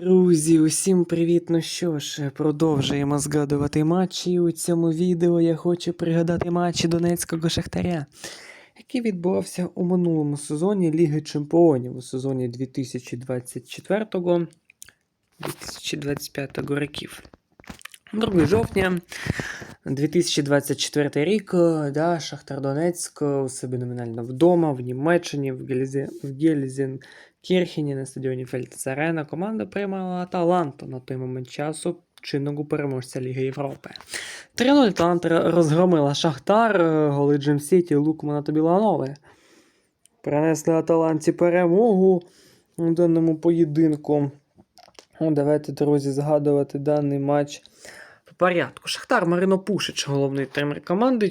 Друзі, усім привіт! Ну що ж, продовжуємо згадувати матчі. У цьому відео я хочу пригадати матчі Донецького Шахтаря, який відбувався у минулому сезоні Ліги Чемпіонів у сезоні 2024-2025 років. 2 жовтня 2024 рік, да, Шахтар Донецьк у себе номінально вдома, в Німеччині, в, Гельзе, в Гельзенкірхені на стадіоні Фельдцарена команда приймала Аталанту на той момент часу чинного переможця Ліги Європи. 3-0 Аталанта розгромила Шахтар, е, голи Джим Сіті, Лукмана та Біланови. Принесли Аталанті перемогу у даному поєдинку. Давайте, друзі, згадувати даний матч по порядку. Шахтар Марино Пушич, головний тренер команди.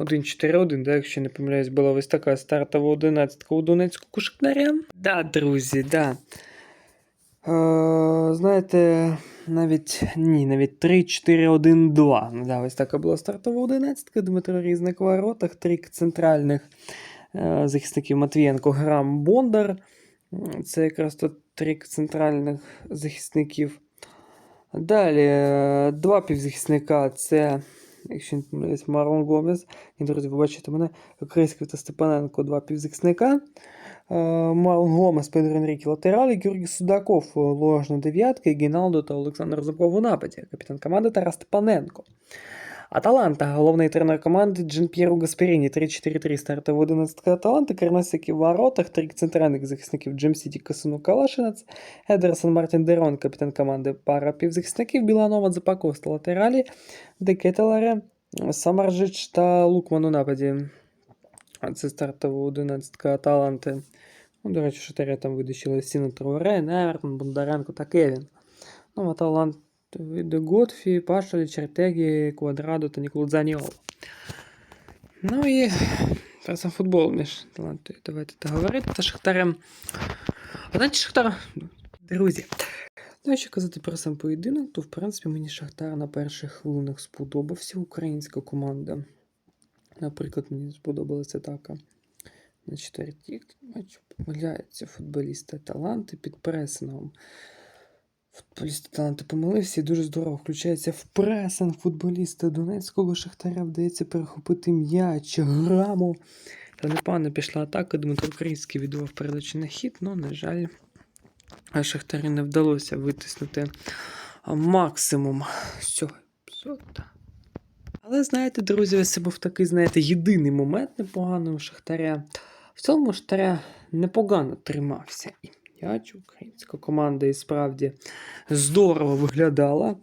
4-1-4-1, да, якщо не помиляюсь, була ось така стартова одинадцятка у Донецького Шахтаря. Да, друзі, да. Е, знаєте, навіть ні, навіть 3-4-1-2. Да, ось така була стартова одинадцятка. Дмитро Різник в воротах, три центральних е, захисників Матвієнко, Грам, Бондар. Це якраз тут три центральних захисників. Далі е, два півзахисника це, якщо не помиляюсь, Марон Гомес. І, друзі, ви бачите мене, Крисків та Степаненко, два півзахисника. Марлон Гомес, Педро Енрікі латералі, Георгій Судаков, е, ложна дев'ятка, Гіналдо та Олександр Зубков у нападі. Капітан команди Тарас Степаненко. Аталанта, головний тренер команди Джин П'єру Гасперіні, 3-4-3 стартова 11 Аталанта, Кернесики в воротах, три центральних захисників Джим Сіті Касуну Калашинець, Едерсон Мартін Дерон, капітан команди, пара півзахисників, Біланова Запакоста латералі, Декетелере, Самаржич та Лукман у нападі. Це стартова 11 Аталанти. Ну, до речі, Шатаря там видащили Сіна Труре, Невертон, Бондаренко та Кевін. Ну, Аталант від Готфі, Пашель, Чертегі, Квадрадо та Ніколодзаніоло. Ну і про сам футбол між талантою. Давайте та говорити та Шахтарем. Знаєте, Шахтар, друзі. Ну, якщо казати про сам поєдинок, то в принципі мені Шахтар на перших хвилинах сподобався українська команда. Наприклад, мені сподобалася атака на четвертій матчу. Помиляються футболісти таланти під пресингом. Футболісти таланти помилився і дуже здорово включається в пресинг футболіста Донецького Шахтаря. Вдається перехопити м'яч, граму. Та непогано пішла атака. Дмитро Український віддавав передачу на хід, але, на жаль, Шахтарі не вдалося витиснути максимум з цього епізоду. Але знаєте, друзі, це був такий, знаєте, єдиний момент непоганий у Шахтаря. В цілому Шахтаря непогано тримався. М'яч українська команда і справді здорово виглядала.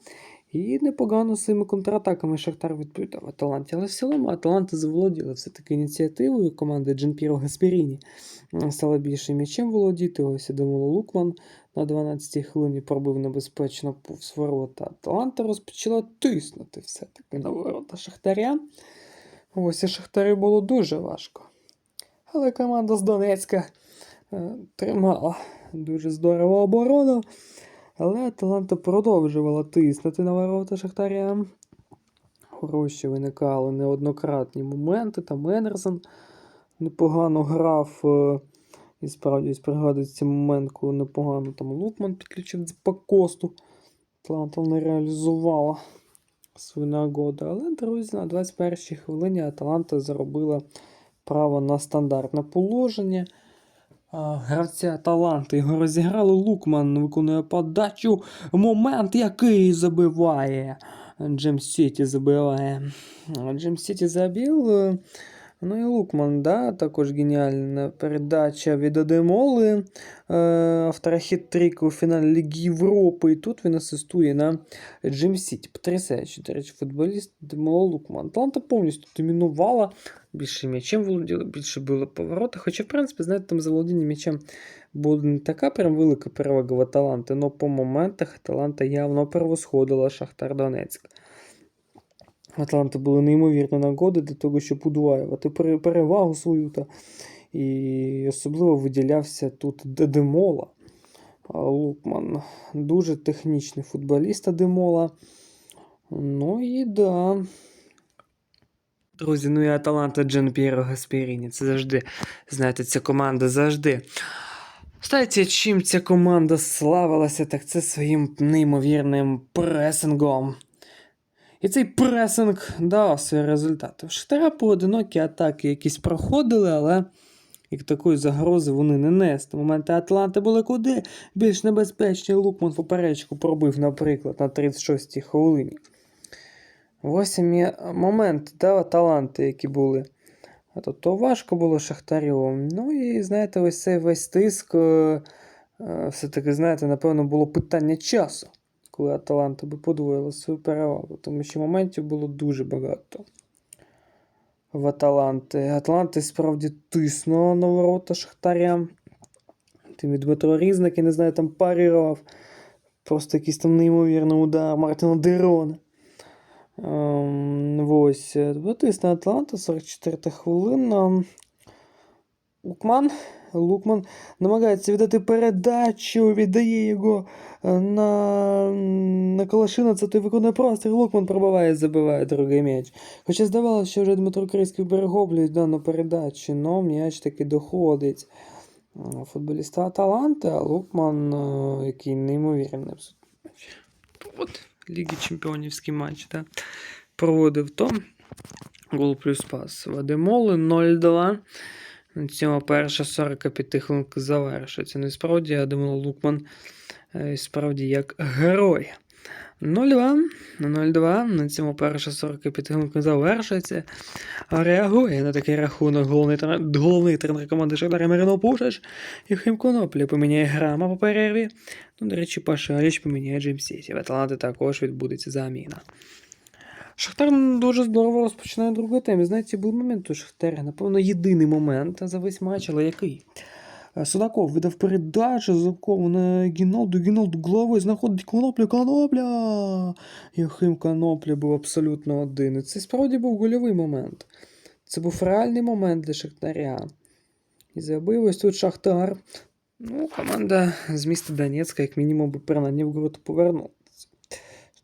І непогано своїми контратаками Шахтар відповідав Аталанті. Але в цілому Аталанта заволоділа все-таки ініціативою команди Джанпіро Гасперіні. Стала більше м'ячем володіти. Ось Демоло Лукман на 12-й хвилині пробив небезпечно повз ворота. Аталанта розпочала тиснути все-таки на ворота Шахтаря. Ось і Шахтарю було дуже важко. Але команда з Донецька е, тримала дуже здорово оборону. Але Аталанта продовжувала тиснути на ворота Шахтаря. Хороші виникали неоднократні моменти. Там Енерсон непогано грав. е, І справді пригадується момент, коли непогано там Лукман підключив по косту. Атланта не реалізувала свою нагоду. Але, друзі, на 21-й хвилині Аталанта заробила право на стандартне положення. Гравця таланти його розіграли. Лукман виконує подачу. Момент, який забиває. Джем Сіті забиває. Джем Сіті забив. Ну і Лукман, да, також геніальна передача від Адемоли. Е, автора хіт-тріку у фіналі Ліги Європи. І тут він асистує на Джим Сіті. Потрясаючий, до речі, футболіст Демоло Лукман. Атланта повністю домінувала. Більше м'ячем володіли, більше було повороти. Хоча, в принципі, знаєте, там за володіння м'ячем була не така прям велика перевага в Аталанти, але по моментах Аталанта явно перевосходила Шахтар Донецьк. Атланти були неймовірні нагоди для того, щоб удваювати перевагу свою. Та, і особливо виділявся тут Дедемола. Лукман дуже технічний футболіст Адемола. Ну і да. Друзі, ну і Аталанта Джан П'єро Гасперіні. Це завжди, знаєте, ця команда завжди Знаєте, чим ця команда славилася, так це своїм неймовірним пресингом. І цей пресинг дав свої результати. В Шахтаря поодинокі атаки якісь проходили, але як такої загрози вони не несли. Моменти Атланти були куди більш небезпечні. Лукман поперечку пробив, наприклад, на 36-й хвилині. Ось і моменти, да, таланти, які були. А то, то важко було Шахтарю. Ну і знаєте, ось цей весь тиск. е, е, Все-таки, знаєте, напевно, було питання часу, коли Аталанта би подвоїла свою перевагу, тому що моментів було дуже багато. В Аталанти. Атланти справді тиснула на ворота Шахтаря. Тим Дмитро Різник, я не знаю, там парірував. Просто якийсь там неймовірний удар Мартина Дерона. Ем, ось. Батис на Атланта, 44 хвилина. Лукман. Лукман намагається віддати передачу, віддає його е, на, на Калашина, це той виконує простір. Лукман пробиває, забиває другий м'яч. Хоча здавалося, що вже Дмитро Криський берегоблюють дану передачу, но м'яч таки доходить. Е, Футболіста Аталанти, а Лукман, е, який неймовірний. От Ліги Чемпіонівський матч, да? проводив то. Гол плюс пас. Вадимоли 0-2. На цьому перша 45 хвилинка завершується. Ну і я думаю, Лукман е, справді як герой. 0-2. 0-2. На цьому перша 45 хвилинка завершується. Реагує на такий рахунок головний, тренер- головний тренер команди Шахтаря Марino Пушаш. Євгем Конопля поміняє грама по перерві. Ну, до речі, Паша Річ поміняє Сіті. В Атланти також відбудеться заміна. Шахтар дуже здорово розпочинає другу тему. Знаєте, був момент у Шахтаря, напевно, єдиний момент за весь матч, але який? Е, Судаков видав передачу Зубкову на Гіналду. Гіналду головою знаходить Конопля. Конопля! Євгем Конопля був абсолютно один. І це справді був гольовий момент. Це був реальний момент для Шахтаря. І забив ось тут Шахтар. Ну, команда з міста Донецька, як мінімум, би принаймні в гру повернулася.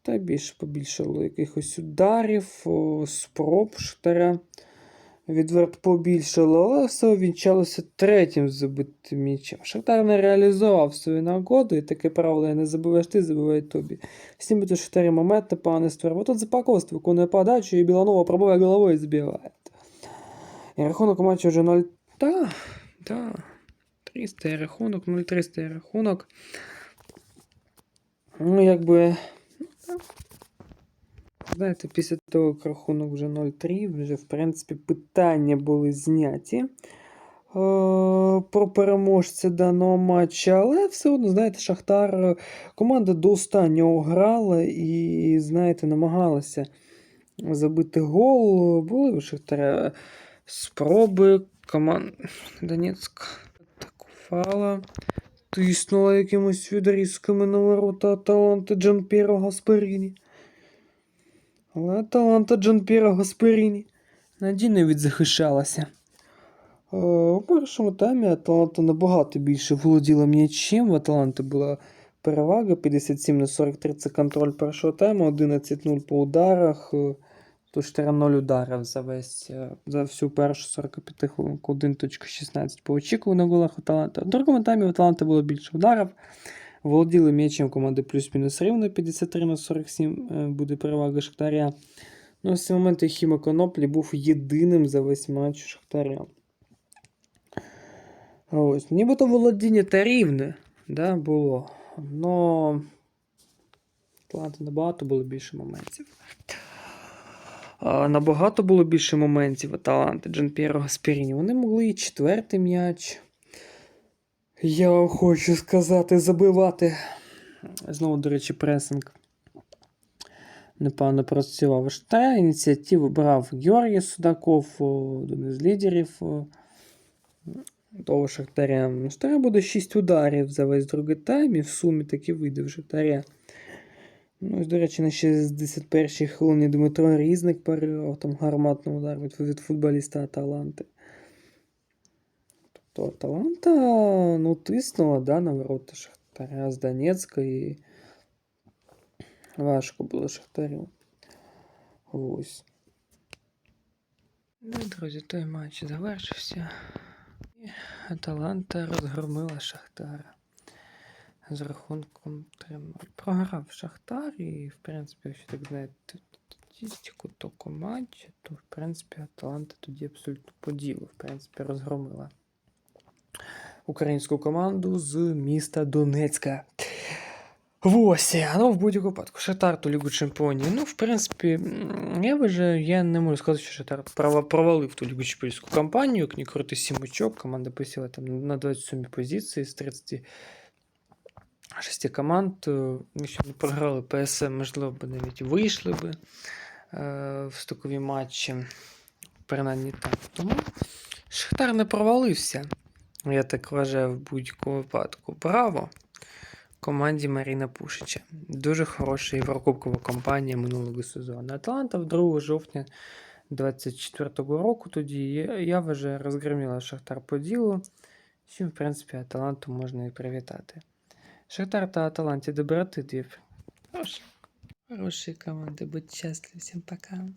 Та більше побільшало якихось ударів, спроб Шахтаря. Відверто побільшало, але все увінчалося третім забитим м'ячем. Шахтар не реалізував свою нагоду, і таке правило я не забуваєш ти, забиває тобі. Снімете Шахтарі момент, непогано створив. Тут Запаковст виконує подачу, і Біланова пробиває головою збиває. І рахунок у матчі вже 0. Та, та. 300 рахунок, 0-300 рахунок. Ну, якби. Знаєте, після того, як рахунок вже 0-3, вже, в принципі, питання були зняті е, про переможця даного матчу. Але все одно, знаєте, Шахтар, е, команда до останнього грала і, знаєте, намагалася забити гол. Були у Шахтаря спроби. Команда Донецьк атакувала. Тиснула якимось відрізками на ворота таланти Джан Пєро Гасперіні. Але таланта Джан Пєро Гасперіні надійно відзахищалася. Е, У першому таймі Аталанта набагато більше володіла м'ячем. В Аталанти була перевага 57 на 43 це контроль першого тайму, 11-0 по ударах. То 4-0 ударів за весь е, за всю першу 45 хвилинку 1.16 по очікуваних голах Аталанта. В другому таймі в Аталанти було більше ударів. Володіли м'ячем команди плюс-мінус рівно 53 на 47 е, буде перевага Шахтаря. Ну, ось цей момент Хіма Коноплі був єдиним за весь матч Шахтаря. Ось, нібито володіння та рівне да, було. Но Атланти набагато було більше моментів. Набагато було більше моментів Аталанти, Джан П'єро Гасперіні. Вони могли і четвертий м'яч. Я хочу сказати, забивати. Знову, до речі, пресинг. Непевно працював. Та ініціативу брав Георгій Судаков, один із лідерів того Шахтаря. Шахтаря буде 6 ударів за весь другий тайм, і в сумі таки вийде в Шахтаря. Ну, ось, до речі, на 61-й хвилині Дмитро Різник парував там гарматний удар від, від футболіста Аталанти. Тобто Аталанта ну, тиснула да, на ворота Шахтаря з Донецька і важко було Шахтарю. Ось. Ну, друзі, той матч завершився. Аталанта розгромила Шахтара. З рахунком 3 Програв Шахтар і, в принципі, якщо так знаєте, статистику, то команді, то, в принципі, Аталанта тоді абсолютно по ділу, в принципі, розгромила українську команду з міста Донецька. Ось, ну в будь-якому випадку, Шахтар ту Лігу Чемпіонів. Ну, в принципі, я вважаю, я не можу сказати, що права- провалив ту Лігу Чемпіонську кампанію, як ні крути сім очок. Команда посіла там на 27 позиції з 36 команд. Е, Якщо б не програли ПСМ, можливо, б навіть вийшли би е, в стокові матчі. Принаймні так. Тому Шахтар не провалився. Я так вважаю в будь-якому випадку. Браво! команді Маріна Пушича. Дуже хороша єврокубкова кампанія минулого сезону. Атланта 2 жовтня 24-го року тоді, я, вважаю, розгроміла Шахтар по ділу, чим, в принципі, Аталанту можна і привітати. Шахтар та Аталанті доброти дві. Хорошие. Хороші команди, будь щасливі, всім пока.